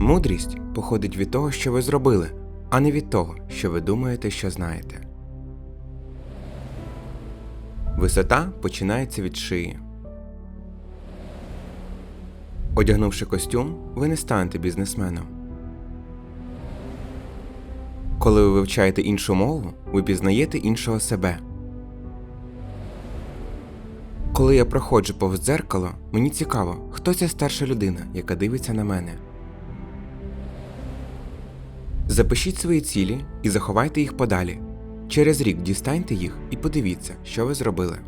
Мудрість походить від того, що ви зробили, а не від того, що ви думаєте, що знаєте. Висота починається від шиї. Одягнувши костюм, ви не станете бізнесменом. Коли ви вивчаєте іншу мову, ви пізнаєте іншого себе. Коли я проходжу повз дзеркало, мені цікаво, хто ця старша людина, яка дивиться на мене. Запишіть свої цілі і заховайте їх подалі. Через рік дістаньте їх і подивіться, що ви зробили.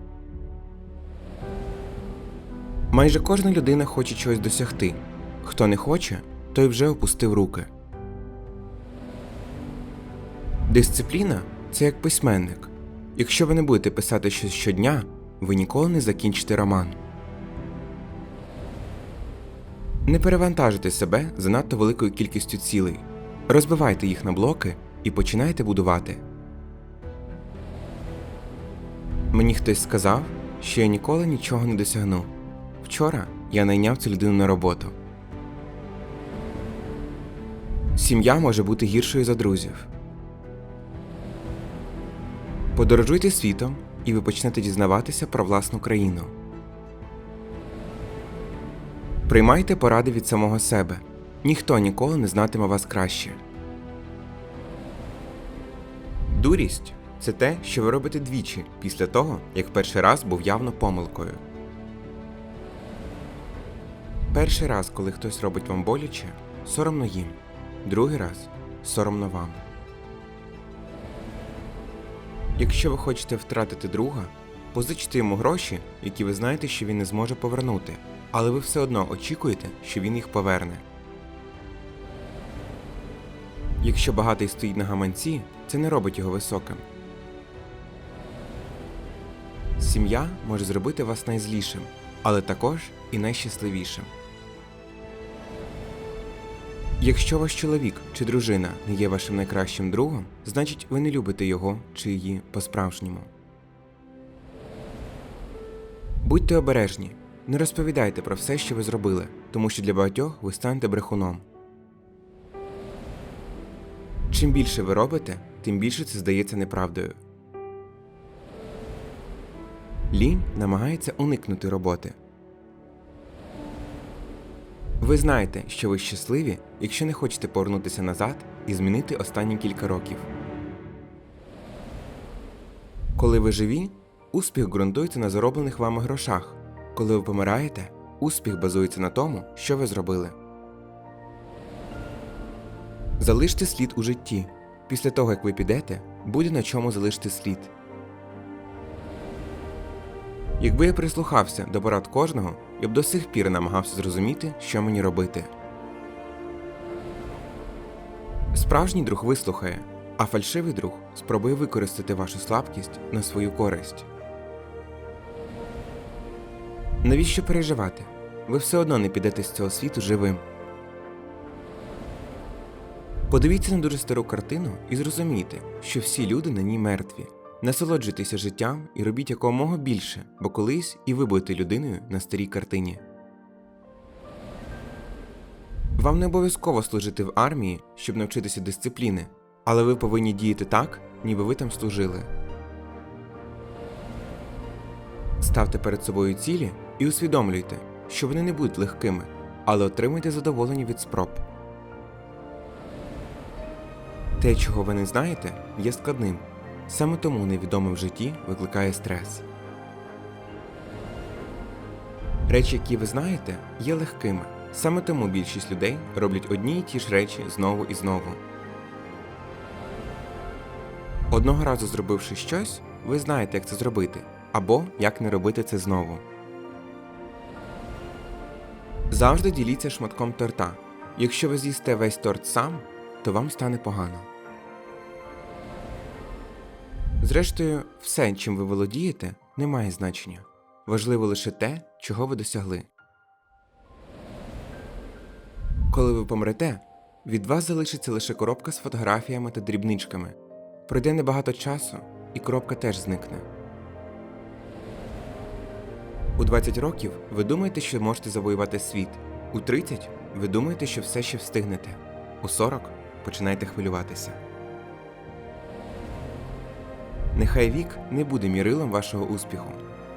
Майже кожна людина хоче чогось досягти. Хто не хоче, той вже опустив руки. Дисципліна це як письменник. Якщо ви не будете писати щось щодня, ви ніколи не закінчите роман. Не перевантажуйте себе занадто великою кількістю цілей. Розбивайте їх на блоки і починайте будувати. Мені хтось сказав, що я ніколи нічого не досягну. Вчора я найняв цю людину на роботу. Сім'я може бути гіршою за друзів. Подорожуйте світом, і ви почнете дізнаватися про власну країну. Приймайте поради від самого себе. Ніхто ніколи не знатиме вас краще. Дурість це те, що ви робите двічі після того, як перший раз був явно помилкою. Перший раз, коли хтось робить вам боляче, соромно їм. Другий раз соромно вам. Якщо ви хочете втратити друга, позичте йому гроші, які ви знаєте, що він не зможе повернути, але ви все одно очікуєте, що він їх поверне. Якщо багатий стоїть на гаманці, це не робить його високим. Сім'я може зробити вас найзлішим, але також і найщасливішим. Якщо ваш чоловік чи дружина не є вашим найкращим другом, значить ви не любите його чи її по-справжньому. Будьте обережні, не розповідайте про все, що ви зробили, тому що для багатьох ви станете брехуном. Чим більше ви робите, тим більше це здається неправдою. Лінь намагається уникнути роботи. Ви знаєте, що ви щасливі, якщо не хочете повернутися назад і змінити останні кілька років. Коли ви живі, успіх ґрунтується на зароблених вами грошах. Коли ви помираєте, успіх базується на тому, що ви зробили. Залиште слід у житті. Після того, як ви підете, буде на чому залишити слід. Якби я прислухався до порад кожного, я б до сих пір намагався зрозуміти, що мені робити. Справжній друг вислухає, а фальшивий друг спробує використати вашу слабкість на свою користь. Навіщо переживати? Ви все одно не підете з цього світу живим. Подивіться на дуже стару картину і зрозумійте, що всі люди на ній мертві. Насолоджуйтеся життям і робіть якомога більше, бо колись і ви будете людиною на старій картині. Вам не обов'язково служити в армії, щоб навчитися дисципліни, але ви повинні діяти так, ніби ви там служили. Ставте перед собою цілі і усвідомлюйте, що вони не будуть легкими, але отримуйте задоволення від спроб. Те, чого ви не знаєте, є складним. Саме тому невідоме в житті викликає стрес. Речі, які ви знаєте, є легкими. Саме тому більшість людей роблять одні й ті ж речі знову і знову. Одного разу зробивши щось, ви знаєте, як це зробити, або як не робити це знову. Завжди діліться шматком торта. Якщо ви з'їсте весь торт сам, то вам стане погано. Зрештою, все, чим ви володієте, не має значення. Важливо лише те, чого ви досягли. Коли ви помрете, від вас залишиться лише коробка з фотографіями та дрібничками. Пройде небагато часу, і коробка теж зникне. У 20 років ви думаєте, що можете завоювати світ. У 30 ви думаєте, що все ще встигнете. У 40 починайте хвилюватися. Нехай вік не буде мірилом вашого успіху.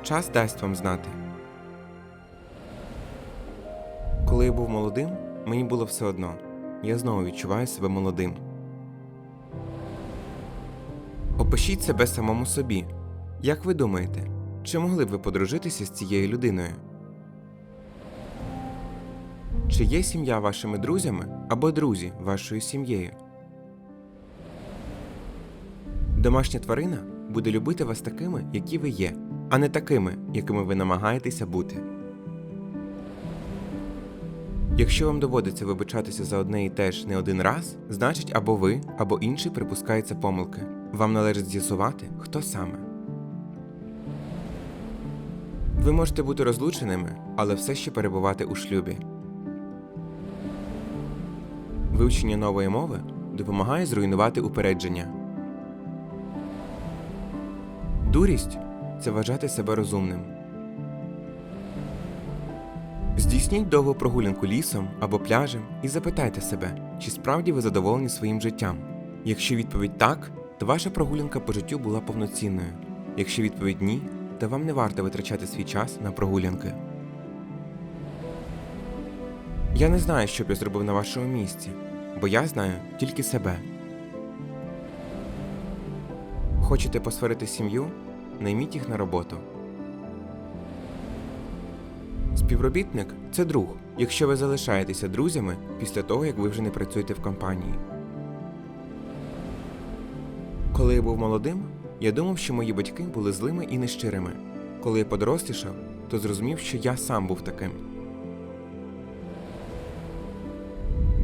Час дасть вам знати. Коли я був молодим, мені було все одно. Я знову відчуваю себе молодим. Опишіть себе самому собі. Як ви думаєте, чи могли б ви подружитися з цією людиною? Чи є сім'я вашими друзями або друзі вашою сім'єю? Домашня тварина буде любити вас такими, які ви є, а не такими, якими ви намагаєтеся бути. Якщо вам доводиться вибачатися за одне і те ж не один раз, значить або ви, або інший припускається помилки. Вам належить з'ясувати, хто саме. Ви можете бути розлученими, але все ще перебувати у шлюбі. Вивчення нової мови допомагає зруйнувати упередження. Дурість це вважати себе розумним. Здійсніть довгу прогулянку лісом або пляжем і запитайте себе, чи справді ви задоволені своїм життям. Якщо відповідь так, то ваша прогулянка по життю була повноцінною. Якщо відповідь ні, то вам не варто витрачати свій час на прогулянки. Я не знаю, що б я зробив на вашому місці, бо я знаю тільки себе. Хочете посварити сім'ю? Найміть їх на роботу. Співробітник це друг, якщо ви залишаєтеся друзями після того, як ви вже не працюєте в компанії. Коли я був молодим, я думав, що мої батьки були злими і нещирими. Коли я подорослішав, то зрозумів, що я сам був таким.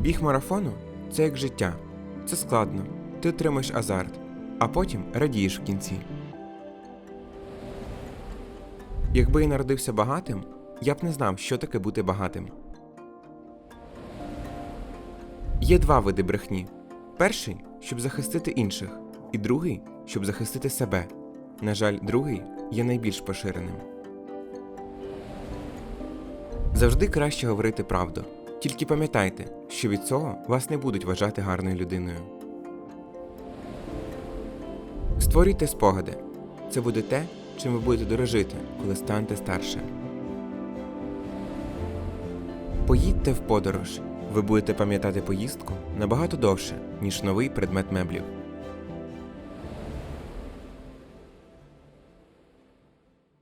Біг марафону це як життя. Це складно. Ти отримаєш азарт, а потім радієш в кінці. Якби я народився багатим, я б не знав, що таке бути багатим. Є два види брехні: перший, щоб захистити інших, і другий, щоб захистити себе. На жаль, другий є найбільш поширеним. Завжди краще говорити правду. Тільки пам'ятайте, що від цього вас не будуть вважати гарною людиною. Створюйте спогади. Це буде те, чим ви будете дорожити, коли станете старше. Поїдьте в подорож. Ви будете пам'ятати поїздку набагато довше, ніж новий предмет меблів.